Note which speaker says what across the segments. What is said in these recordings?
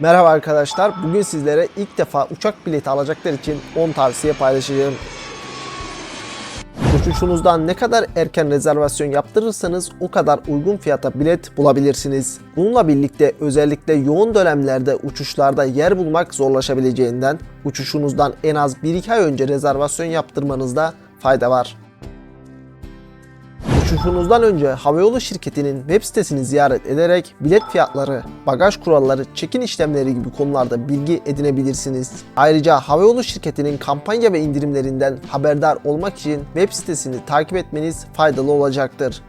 Speaker 1: Merhaba arkadaşlar. Bugün sizlere ilk defa uçak bileti alacaklar için 10 tavsiye paylaşacağım. Uçuşunuzdan ne kadar erken rezervasyon yaptırırsanız o kadar uygun fiyata bilet bulabilirsiniz. Bununla birlikte özellikle yoğun dönemlerde uçuşlarda yer bulmak zorlaşabileceğinden uçuşunuzdan en az 1-2 ay önce rezervasyon yaptırmanızda fayda var. Uçuşunuzdan önce havayolu şirketinin web sitesini ziyaret ederek bilet fiyatları, bagaj kuralları, check-in işlemleri gibi konularda bilgi edinebilirsiniz. Ayrıca havayolu şirketinin kampanya ve indirimlerinden haberdar olmak için web sitesini takip etmeniz faydalı olacaktır.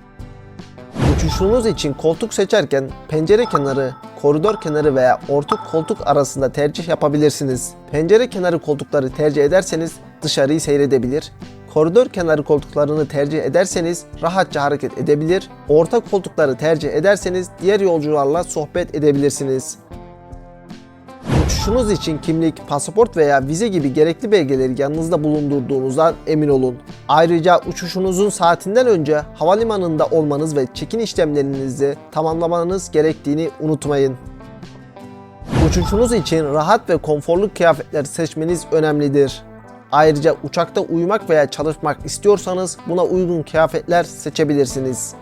Speaker 1: Uçuşunuz için koltuk seçerken pencere kenarı, koridor kenarı veya orta koltuk arasında tercih yapabilirsiniz. Pencere kenarı koltukları tercih ederseniz dışarıyı seyredebilir. Koridor kenarı koltuklarını tercih ederseniz rahatça hareket edebilir. Orta koltukları tercih ederseniz diğer yolcularla sohbet edebilirsiniz. Uçuşunuz için kimlik, pasaport veya vize gibi gerekli belgeleri yanınızda bulundurduğunuzdan emin olun. Ayrıca uçuşunuzun saatinden önce havalimanında olmanız ve check-in işlemlerinizi tamamlamanız gerektiğini unutmayın. Uçuşunuz için rahat ve konforlu kıyafetler seçmeniz önemlidir. Ayrıca uçakta uyumak veya çalışmak istiyorsanız buna uygun kıyafetler seçebilirsiniz.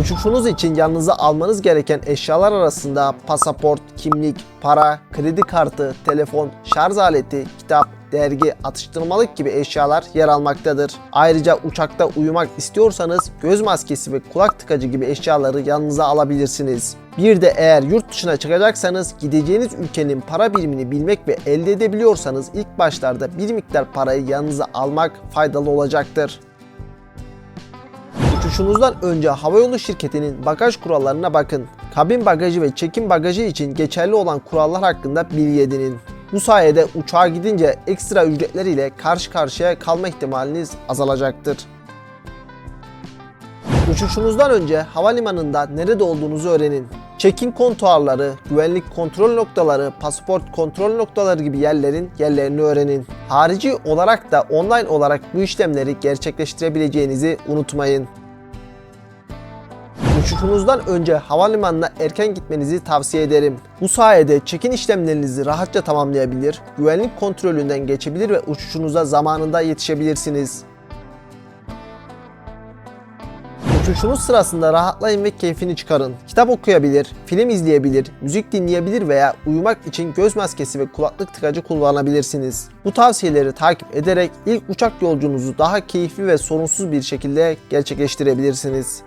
Speaker 1: Uçuşunuz için yanınıza almanız gereken eşyalar arasında pasaport, kimlik, para, kredi kartı, telefon, şarj aleti, kitap, dergi, atıştırmalık gibi eşyalar yer almaktadır. Ayrıca uçakta uyumak istiyorsanız göz maskesi ve kulak tıkacı gibi eşyaları yanınıza alabilirsiniz. Bir de eğer yurt dışına çıkacaksanız gideceğiniz ülkenin para birimini bilmek ve elde edebiliyorsanız ilk başlarda bir miktar parayı yanınıza almak faydalı olacaktır. Uçuşunuzdan önce havayolu şirketinin bagaj kurallarına bakın. Kabin bagajı ve çekim bagajı için geçerli olan kurallar hakkında bilgi edinin. Bu sayede uçağa gidince ekstra ücretler ile karşı karşıya kalma ihtimaliniz azalacaktır. Uçuşunuzdan önce havalimanında nerede olduğunuzu öğrenin. Check-in kontuarları, güvenlik kontrol noktaları, pasaport kontrol noktaları gibi yerlerin yerlerini öğrenin. Harici olarak da online olarak bu işlemleri gerçekleştirebileceğinizi unutmayın. Uçuşunuzdan önce havalimanına erken gitmenizi tavsiye ederim. Bu sayede check-in işlemlerinizi rahatça tamamlayabilir, güvenlik kontrolünden geçebilir ve uçuşunuza zamanında yetişebilirsiniz. Uçuşunuz sırasında rahatlayın ve keyfini çıkarın. Kitap okuyabilir, film izleyebilir, müzik dinleyebilir veya uyumak için göz maskesi ve kulaklık tıkacı kullanabilirsiniz. Bu tavsiyeleri takip ederek ilk uçak yolculuğunuzu daha keyifli ve sorunsuz bir şekilde gerçekleştirebilirsiniz.